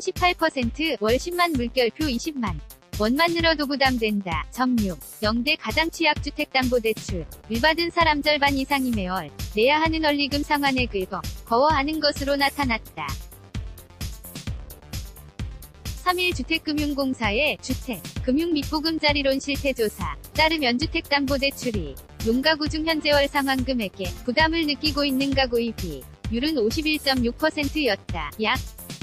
38%, 월 10만 물결표 20만. 원만 늘어도 부담된다. 점유. 영대 가장 취약 주택담보대출. 을 받은 사람 절반 이상이 매월 내야 하는 원리금 상환에 긁어 거워하는 것으로 나타났다. 3일 주택금융공사의 주택, 금융 및보금자리론 실태조사 따르면 주택담보대출이 농가구 중 현재 월 상환금액에 부담을 느끼고 있는 가구의 비율은 51.6%였다. 약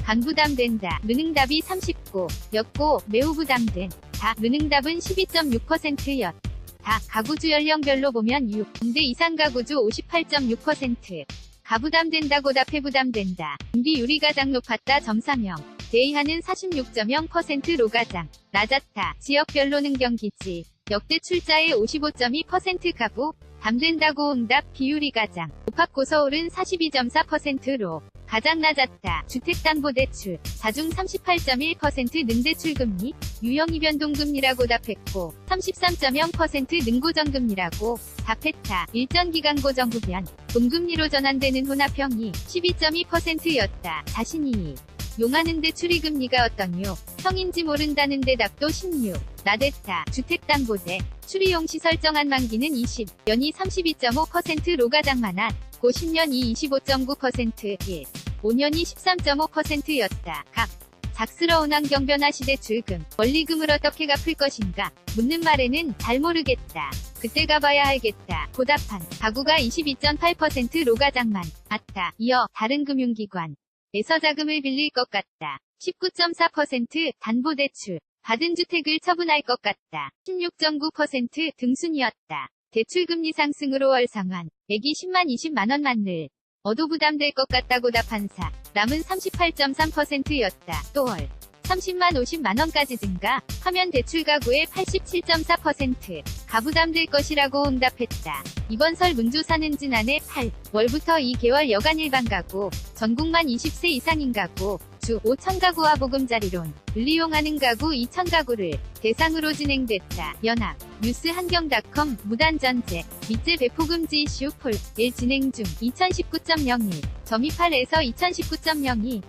간부담된다. 느능답이 39, 였고 매우 부담된 다 느능답은 12.6%였. 다 가구주 연령별로 보면 6대 이상 가구주 58.6%. 가부담된다고 답해 부담된다. 비율이 가장 높았다. 점사명. 대이하는 46.0%로 가장 낮았다. 지역별로는 경기지. 역대 출자의 55.2% 가구. 담된다고 응답 비율이 가장 높았고 서울은 42.4%로 가장 낮았다. 주택담보대출, 자중 38.1% 능대출금리, 유형이 변동금리라고 답했고, 33.0% 능고정금리라고 답했다. 일전기간 고정후변, 동금리로 전환되는 혼합형이 12.2%였다. 자신이 용하는데 추리금리가 어떤요? 형인지 모른다는데 답도 16. 나댔다. 주택담보대. 추리용 시 설정한 만기는 20. 연이 32.5%로 가장 많아. 고 10년 이 25.9%, 1. 5년이 13.5%였다. 각. 작스러운 환경 변화 시대 출금, 원리금을 어떻게 갚을 것인가? 묻는 말에는 잘 모르겠다. 그때 가봐야 알겠다. 고답한 가구가 22.8%로 가장 많았다. 이어 다른 금융기관 에서 자금을 빌릴 것 같다. 19.4% 담보대출 받은 주택을 처분할 것 같다. 16.9% 등순이었다. 대출금리 상승으로 월 상환, 액이 10만 20만원만 늘. 어도 부담될 것 같다고 답한 사. 남은 38.3%였다. 또 월. 30만 50만원까지 증가, 하면 대출 가구의 87.4% 가부담될 것이라고 응답했다. 이번 설 문조사는 지난해 8월부터 2개월 여간 일반 가구, 전국만 20세 이상인 가구, 주 5천 가구와 보금자리론, 을 이용하는 가구 2천 가구를 대상으로 진행됐다. 연합, 뉴스 한경닷컴, 무단전제, 밑제 배포금지 이슈 폴, 1 진행 중, 2019.01, 점입8에서 2019.02,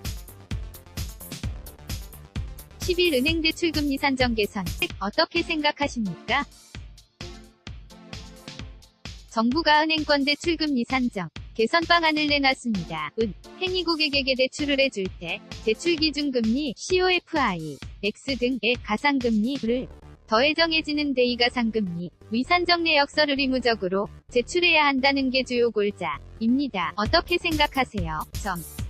10일 은행 대출금리 산정 개선 어떻게 생각하십니까? 정부가 은행권 대출금리 산정 개선 방 안을 내놨습니다. 은 행위 고객에게 대출을 해줄 때 대출 기준 금리 COFI X 등의 가상금리를 더해 정해지는 대이가상금리 위산정 내역서를 의무적으로 제출해야 한다는 게 주요 골자입니다. 어떻게 생각하세요? 점